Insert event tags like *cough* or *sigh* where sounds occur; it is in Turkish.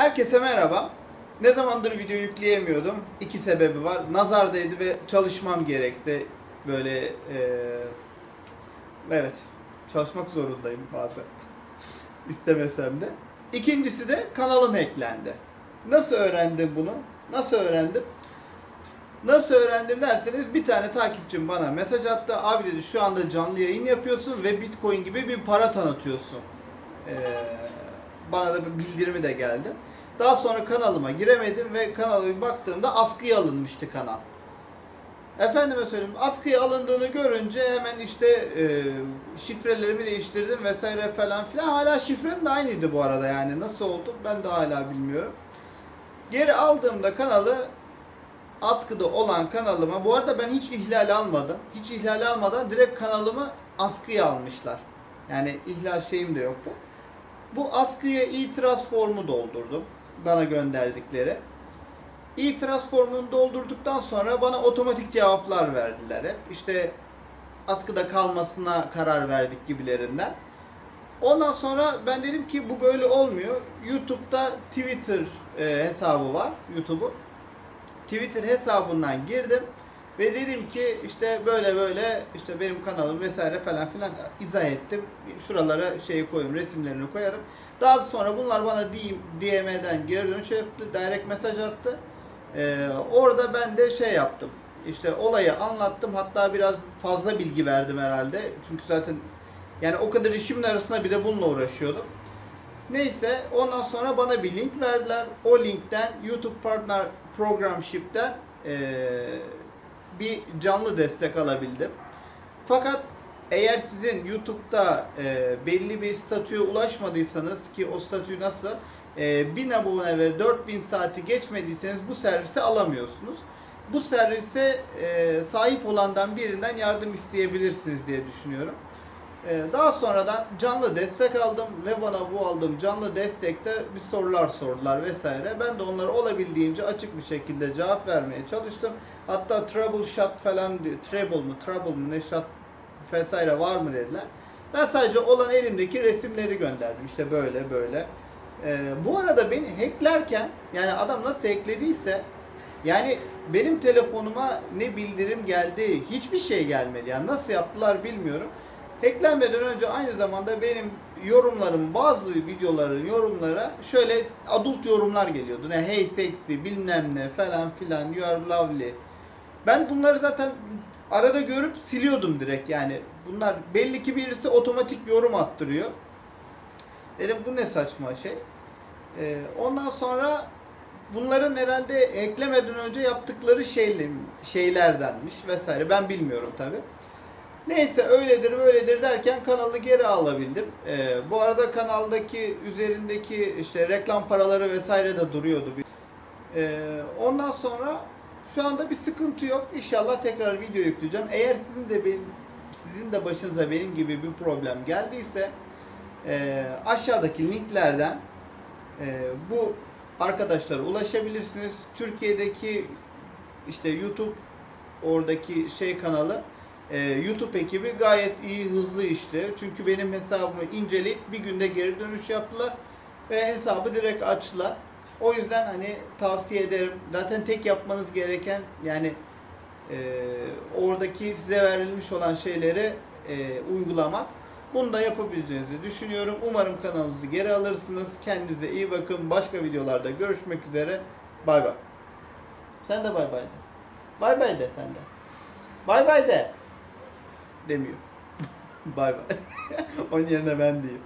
Herkese merhaba. Ne zamandır video yükleyemiyordum. İki sebebi var. Nazardaydı ve çalışmam gerekti. Böyle eee, evet çalışmak zorundayım bazen. *laughs* İstemesem de. İkincisi de kanalım hacklendi. Nasıl öğrendim bunu? Nasıl öğrendim? Nasıl öğrendim derseniz bir tane takipçim bana mesaj attı. Abi dedi şu anda canlı yayın yapıyorsun ve Bitcoin gibi bir para tanıtıyorsun. Ee, bana da bir bildirimi de geldi. Daha sonra kanalıma giremedim ve kanala bir baktığımda askıya alınmıştı kanal. Efendime söyleyeyim askıya alındığını görünce hemen işte e, şifrelerimi değiştirdim vesaire falan filan. Hala şifrem de aynıydı bu arada yani nasıl oldu ben de hala bilmiyorum. Geri aldığımda kanalı askıda olan kanalıma bu arada ben hiç ihlal almadım. Hiç ihlal almadan direkt kanalımı askıya almışlar. Yani ihlal şeyim de yoktu. Bu askıya itiraz formu doldurdum. Bana gönderdikleri. İtiraz formunu doldurduktan sonra bana otomatik cevaplar verdiler hep. İşte askıda kalmasına karar verdik gibilerinden. Ondan sonra ben dedim ki bu böyle olmuyor. YouTube'da Twitter e, hesabı var. YouTube'u. Twitter hesabından girdim ve dedim ki işte böyle böyle işte benim kanalım vesaire falan filan izah ettim. Şuralara şeyi koyayım, resimlerini koyarım. Daha sonra bunlar bana DM'den geri dönüş yaptı, direct mesaj attı. Ee, orada ben de şey yaptım. İşte olayı anlattım. Hatta biraz fazla bilgi verdim herhalde. Çünkü zaten yani o kadar işimin arasında bir de bununla uğraşıyordum. Neyse ondan sonra bana bir link verdiler. O linkten YouTube Partner Programship'ten eee, bir canlı destek alabildim. Fakat eğer sizin YouTube'da eee, belli bir statüye ulaşmadıysanız ki o statü nasıl? Eee 1000 abone ve 4000 saati geçmediyseniz bu servisi alamıyorsunuz. Bu servise eee, sahip olandan birinden yardım isteyebilirsiniz diye düşünüyorum. Ee, Daha sonradan canlı destek aldım ve bana bu aldığım canlı destekte bir sorular sordular vesaire. Ben de onlara olabildiğince açık bir şekilde cevap vermeye çalıştım. Hatta trouble shot falan diyor. Trouble mu, trouble mu ne shot vesaire var mı dediler. Ben sadece olan elimdeki resimleri gönderdim. İşte böyle böyle. Ee, bu arada beni hacklerken yani adam nasıl hacklediyse yani benim telefonuma ne bildirim geldi, hiçbir şey gelmedi. Yani nasıl yaptılar bilmiyorum. Hacklenmeden önce aynı zamanda benim yorumlarım, bazı videoların yorumlara şöyle adult yorumlar geliyordu. Ne hey sexy bilmem ne falan filan you are lovely. Ben bunları zaten arada görüp siliyordum direkt yani. Bunlar belli ki birisi otomatik yorum attırıyor. Dedim bu ne saçma şey. Ee, ondan sonra bunların herhalde eklemeden önce yaptıkları şeyle, şeylerdenmiş vesaire. Ben bilmiyorum tabi. Neyse öyledir böyledir derken kanalı geri alabildim. Ee, bu arada kanaldaki üzerindeki işte reklam paraları vesaire de duruyordu. Ee, ondan sonra şu anda bir sıkıntı yok. İnşallah tekrar video yükleyeceğim. Eğer sizin de benim, sizin de başınıza benim gibi bir problem geldiyse e, aşağıdaki linklerden e, bu arkadaşlara ulaşabilirsiniz. Türkiye'deki işte YouTube oradaki şey kanalı e, YouTube ekibi gayet iyi hızlı işti. Çünkü benim hesabımı inceleyip bir günde geri dönüş yaptılar ve hesabı direkt açtılar. O yüzden hani tavsiye ederim. Zaten tek yapmanız gereken yani e, oradaki size verilmiş olan şeyleri e, uygulamak. Bunu da yapabileceğinizi düşünüyorum. Umarım kanalınızı geri alırsınız. Kendinize iyi bakın. Başka videolarda görüşmek üzere. Bay bay. Sen de bay bay de. Bay bay de sen de. Bay bay de. Demiyor. bay bay. *laughs* Onun yerine ben diyeyim.